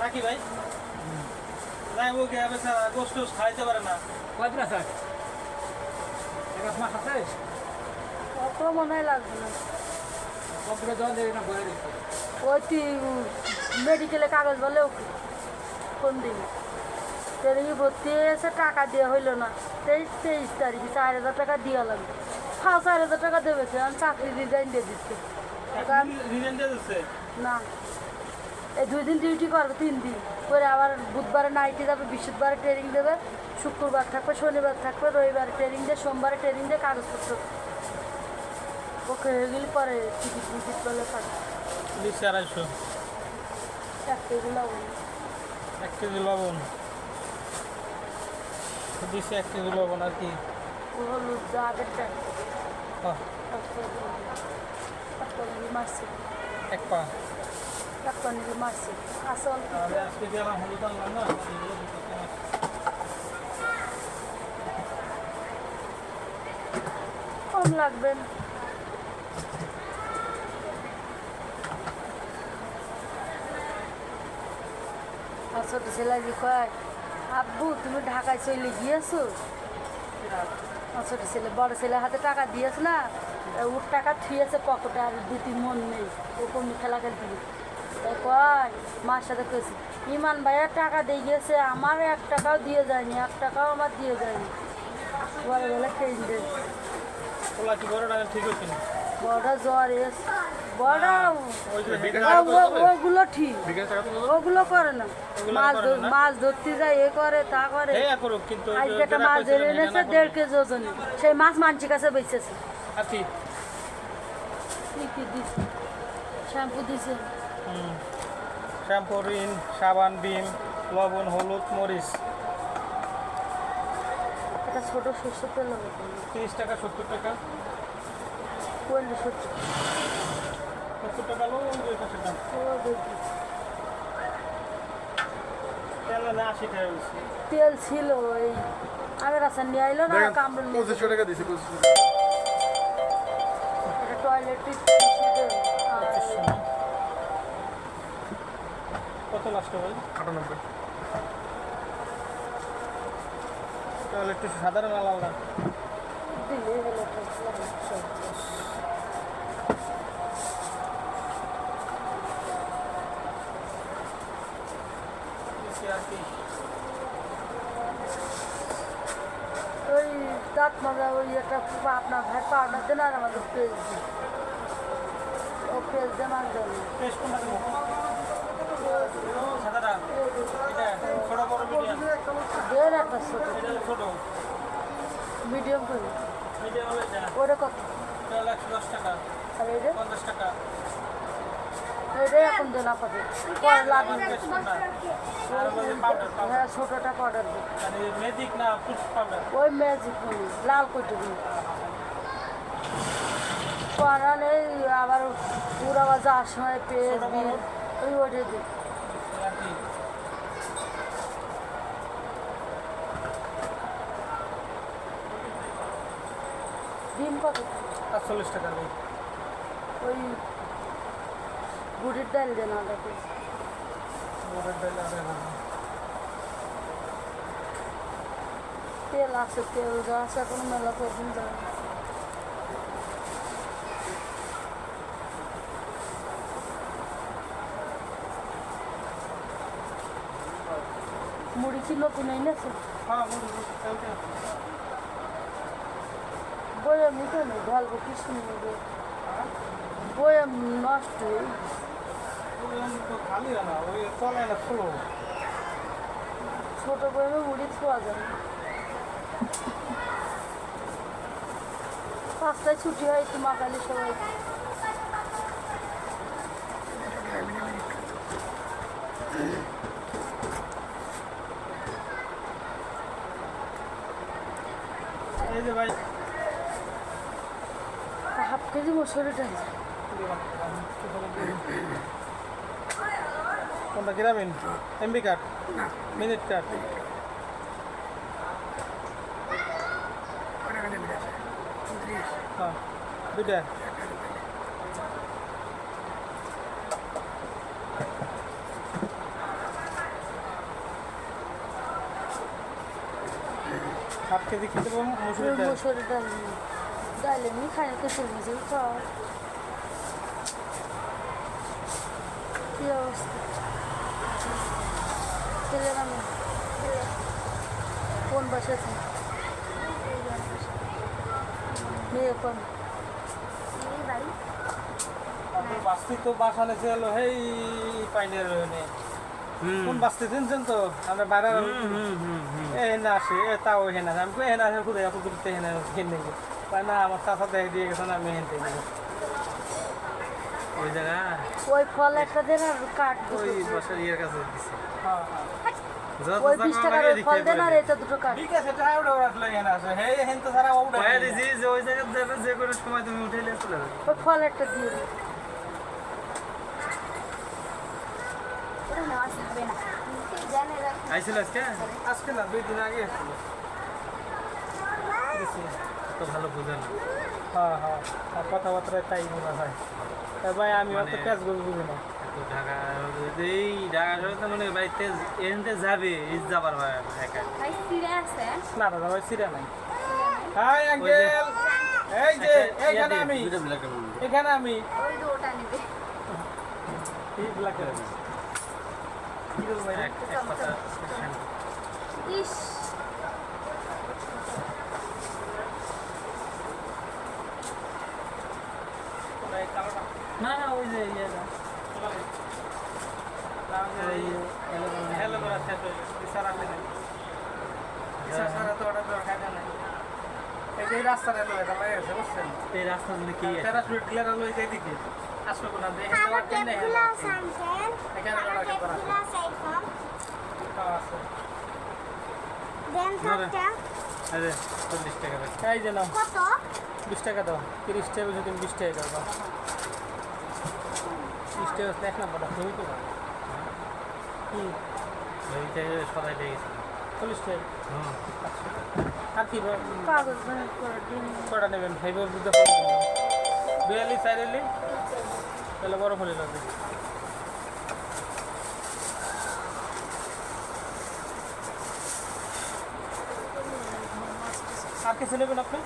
নাকি ভাই। নাই ও গে বেচারা গোস্ত খাইতে পারে না। কয়দিন আছে এক মাস আছে? অত মনে হয় লাগবে না। কম্পিউটার জল দেবে না দিচ্ছে ওই তুই মেডিকেলে কাগজ বলে কোন দিন ট্রেনিংয়ে ভর্তি হয়েছে টাকা দেওয়া হইল না। তেইশ তেইশ তারিখে চার হাজার টাকা দেওয়া লাগবে। হ্যাঁ চার হাজার টাকা দেবে সে আমি চাকরি রিজাইন দিয়ে দিচ্ছে? না। দুই দিন ডিউটি করবে তিন দিন। করে আবার বুধবারে নাইটে যাবে বৃহস্পতিবারে ট্রেনিং দেবে শুক্রবার থাকবে শনিবার থাকবে রবিবার ট্রেনিং দিয়ে সোমবারে ট্রেনিং দিয়ে কাগজপত্র ওকে হয়ে গেলে পরে টিকিট টিকিট করলে থাকবে দিচ্ছে আড়াইশো। চাকরিগুলো এক কেজি লবণ। এক কেজি লবণ আর কি। হলুদ যা আগের টাইম এক পা। আসল কম। লাগবে ছোট ছেলে কি কয় আব্বু তুমি ঢাকায় চলে গিয়েছো ছোট ছেলে বড় ছেলের হাতে টাকা দিয়েছে না ওর টাকা থুয়েছে পকেটে আর দুটি মন নেই ও কমি খেলা খেলতে কয়? মার সাথে কেছি ইমান ভাইয়ের টাকা দিয়ে গিয়েছে আমার এক টাকাও দিয়ে যায়নি এক টাকাও আমার দিয়ে যায়নি। বেলা দেয় বড় জ্বর এস বড় ওই যে ও- ও- ওগুলো ঠিক ওগুলো করে না। মাছ মাছ ধরতে যায় এ করে তা করে। আজকে একটা মাছ কইছিলেন ধরে এনেছে দেড় কেজি ওজন। সেই মাছ মানসির কাছে বেঁচেছে। কি দিছে? শ্যাম্পু দিছে। হুম। শ্যাম্পু রিন সাবান বিম লবণ হলুদ মরিচ। একটা ছোট শস্য তেল তিরিশ টাকা সত্তর টাকা। সত্তর। টাকা ওই দেখি তেল ছিল আগের রাস্তা নিয়ে আইলো না কামড় নিয়ে পঁচিশশো টাকা দিছি পঁচিশশো টয়লেট লাস্ট ভাই আটানব্বই। তাহলে একটু সাধারণ আলাদা দিলে হলো বেশি আর কি ওই দাঁত মাজা ওই একটা পা- আপনার ভাই পাউডার দেন আর আমাদের পেজ। দিন ও পেজ দেন আর দেন পেস্ট কোনটা একটা ছোট। মিডিয়াম এখন হ্যাঁ ছোটোটা ম্যাজিক আবার পুরা যাওয়ার সময় দিন ওই ওইটা দিন আর কি ডিম কত সাতচল্লিশ টাকা নেই ওই বুড়ির ডাল দেন আলাদা করে। বোর্ডের ডাল আড়াই হাজার। তেল আছে তেল যা আছে এখন মেলা করদিন যাবে মুড়ি কি নতুন এনেছে হ্যাঁ মুড়ি নেই গল্প কি শুনবে বইয়া নষ্ট হয়ে ছোট বইমে মুড়ি ছোয়া যায় পাঁচটায় ছুটি হয় একটু মাকালি সবাই। কোনটা? গ্রামীণ? এমবি কার্ড মিনিট কার্ড হ্যাঁ দুইটা। হাফ কেজি খেতে পাবো মসুরের ডাল। ডাল। নিয়ে ডাল এমনি খাই না কেসের মিশিয়ে খাওয়া কি অবস্থা ছেলে আমি কোন বাসা আছে মেয়ে কোন বাস্তি তো বাসা নেছে হলো হেই পাইনের রহনে কোন বাস্তি চিনছেন তো আমরা বাইরে এ না আসে এ তাও হেনা আমি হেনা আসে খুদে এত দূরতে হেনা তাই না? আমার চাষা দেখে দিয়ে গেছেন আমি হেনতে নেব ওই জায়গা ওই ফল একটা দেন আর কাঠ ওই দুটো। ইয়ের কাছে দিছে। হ্যাঁ হ্যাঁ। যত ওই বিশ টাকার ফল দেন আর এটা দুটো কাঠ। ঠিক আছে তাই ওটা ওরা হেনা আসে। হে হেন তো সারা ওটা কয়ে দিছি যে ওই জায়গায় যাবে যে কোনো সময় তুমি উঠে নিয়ে চলে যাবে। ওই ফল একটা দিয়ে দিন। আইছিল আজকে? আজকে না দুই দিন আগে এসেছিল। দিছি। তো ভালো বুঝে না। হ্যাঁ হ্যাঁ আর কথাবার্তায় তাই মনে হয়। তা ভাই আমি অত মানে- ক্যাশ বলব বুঝি না। তো ঢাকা এই ঢাকা শহরে তো মানে বাড়িতে এনতে যাবে এই যাবার ভাই একা। না দাদা ভাই সিরা নাই। Hi uncle! এই যে এইখানে আমি। এখানে আমি। ইস। না না ওই যে ইয়েটা এই রাস্তাটা লাগে বুঝছেন? রাস্তা কি দিকে আসবে কোনা দেখে এখানে করা আছে? আরে টাকা এই যে নাও। টাকা দাও। তিরিশ টাকা বেশি তুমি বিশ টাকা দাও। বিশ টাকা এক নাম্বারটা তুমি তো ওই জায়গায় সবাই লেগেছে চল্লিশ টাকা হুম আর কি কাগজ কটা নেবেন ফাইবার দুটো বিয়াল্লিশ চাইলি তাহলে বড় ফলে লাগবে আর কিছু নেবেন আপনি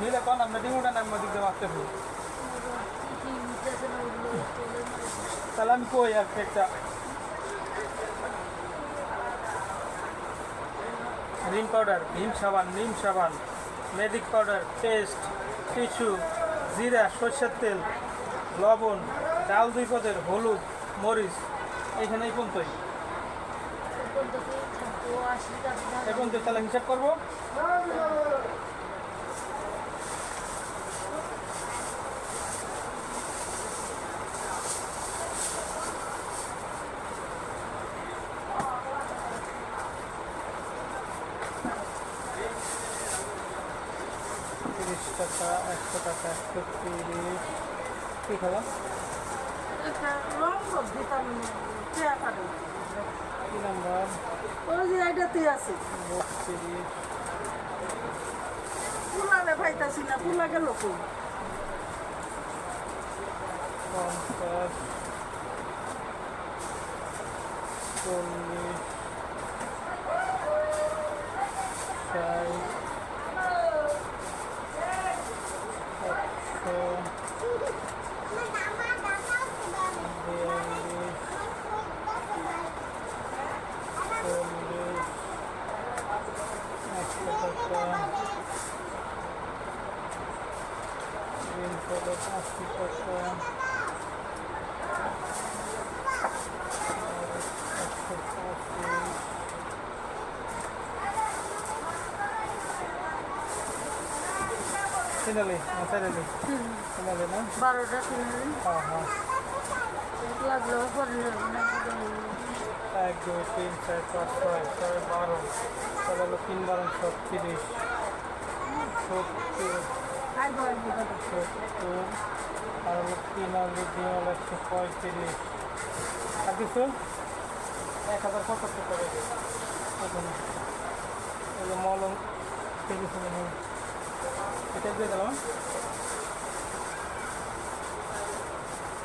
নিলে কোন আমরা ডিমোটা নাম দিয়ে মারতে হবে কি মিটাছে না ওগুলো তোলে না তাহলে আমি কই আর একটা রিন পাউডার ভীম সাবান নিম সাবান মেডিক পাউডার পেস্ট টিস্যু জিরা সর্ষের তেল লবণ ডাল দুই পদের হলুদ মরিচ এখানে এই পর্যন্তই কোন থেকে থাকব আশি টাকা এই পর্যন্ত তাহলে হিসাব করব তিরিশ টাকা একশো টাকা একশো তিরিশ কী খেলাম কী নাম্বার ওই যে এটাতে আছে বত্রিশ পুলালে পাইতাছি না পুলা গেল কই পঞ্চাশ চল্লিশ একশো বিয়াল্লিশ চল্লিশ একশো টাকা ঋণ করে আশি টাকা একশো পঁচিশ না বারোটা হ্যাঁ হ্যাঁ লাগল পরে এক দুই তিন চার পাঁচ ছয় ছয় বারো তাহলে হলো তিন বারো ছত্রিশ সত্তর সত্তর আর হলো তিন আলু তিন হলো একশো পঁয়ত্রিশ আর কিছু এক হাজার পঁচাত্তর করে এখানে এই যে মলম নিন এটা দিয়ে দিলাম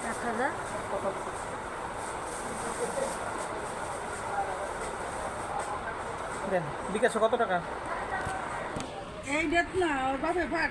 এক হাজার পঁচাত্তর দেন বিকাশে কত টাকা এই ডেট না ওর বাপে ভাড়া